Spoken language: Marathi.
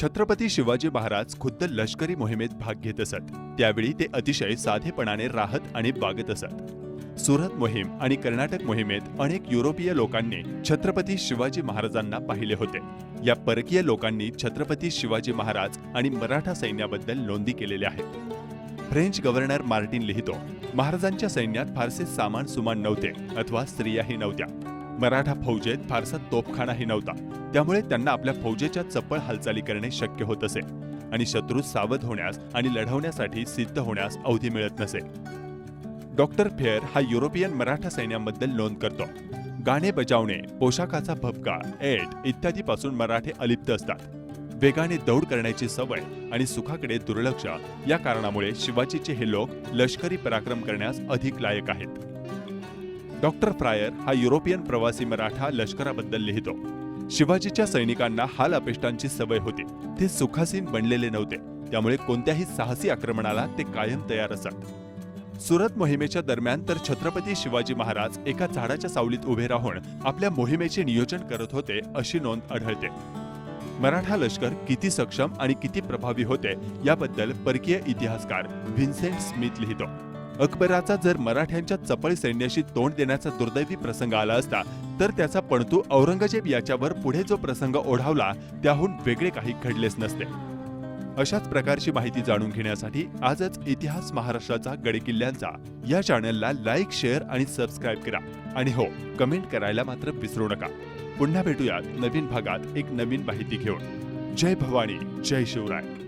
छत्रपती शिवाजी महाराज खुद्द लष्करी मोहिमेत भाग घेत असत. त्यावेळी ते अतिशय साधेपणाने राहत आणि वागत असत. सुरत मोहीम आणि कर्नाटक मोहिमेत अनेक युरोपीय लोकांनी छत्रपती शिवाजी महाराजांना पाहिले होते. या परकीय लोकांनी छत्रपती शिवाजी महाराज आणि मराठा सैन्याबद्दल नोंदी केलेल्या आहेत. फ्रेंच गव्हर्नर मार्टिन लिहितो महाराजांच्या सैन्यात फारसे सामान सुमान नव्हते अथवा स्त्रियाही नव्हत्या. मराठा फौजेत फारसा तोफखानाही नव्हता. त्यामुळे त्यांना आपल्या फौजेच्या चपळ हालचाली करणे शक्य होत असे. आणि शत्रू सावध होण्यास आणि लढवण्यासाठी सिद्ध होण्यास अवधी मिळत नसे. डॉक्टर फेअर हा युरोपियन मराठा सैन्याबद्दल नोंद करतो. गाणे बजावणे पोशाखाचा भपका एट इत्यादीपासून मराठे अलिप्त असतात. वेगाने दौड करण्याची सवय आणि सुखाकडे दुर्लक्ष या कारणामुळे शिवाजीचे हे लोक लष्करी पराक्रम करण्यास अधिक लायक आहेत. डॉक्टर फ्रायर हा युरोपियन प्रवासी मराठा लष्कराबद्दल लिहितो. शिवाजीच्या सैनिकांना हाल अपेष्टांची सवय होती. ते सुखासीन बनलेले नव्हते. त्यामुळे कोणत्याही साहसी आक्रमणाला ते कायम तयार असत. सुरत मोहिमेच्या दरम्यान तर छत्रपती शिवाजी महाराज एका झाडाच्या सावलीत उभे राहून आपल्या मोहिमेचे नियोजन करत होते अशी नोंद आढळते. मराठा लष्कर किती सक्षम आणि किती प्रभावी होते याबद्दल परकीय इतिहासकार व्हिन्सेंट स्मिथ लिहितो. अकबराचा जर मराठ्यांच्या चपळ सैन्याशी तोंड देण्याचा दुर्दैवी प्रसंग आला असता तर त्याचा पणतू औरंगजेब याच्यावर पुढे जो प्रसंग ओढावला त्याहून वेगळे काही घडलेच नसते. अशाच प्रकारची माहिती जाणून घेण्यासाठी आजच इतिहास महाराष्ट्राचा गडकिल्ल्यांचा या चॅनलला लाईक शेअर आणि सबस्क्राईब करा. आणि हो कमेंट करायला मात्र विसरू नका. पुन्हा भेटूयात नवीन भागात एक नवीन माहिती घेऊन. जय भवानी जय शिवराय.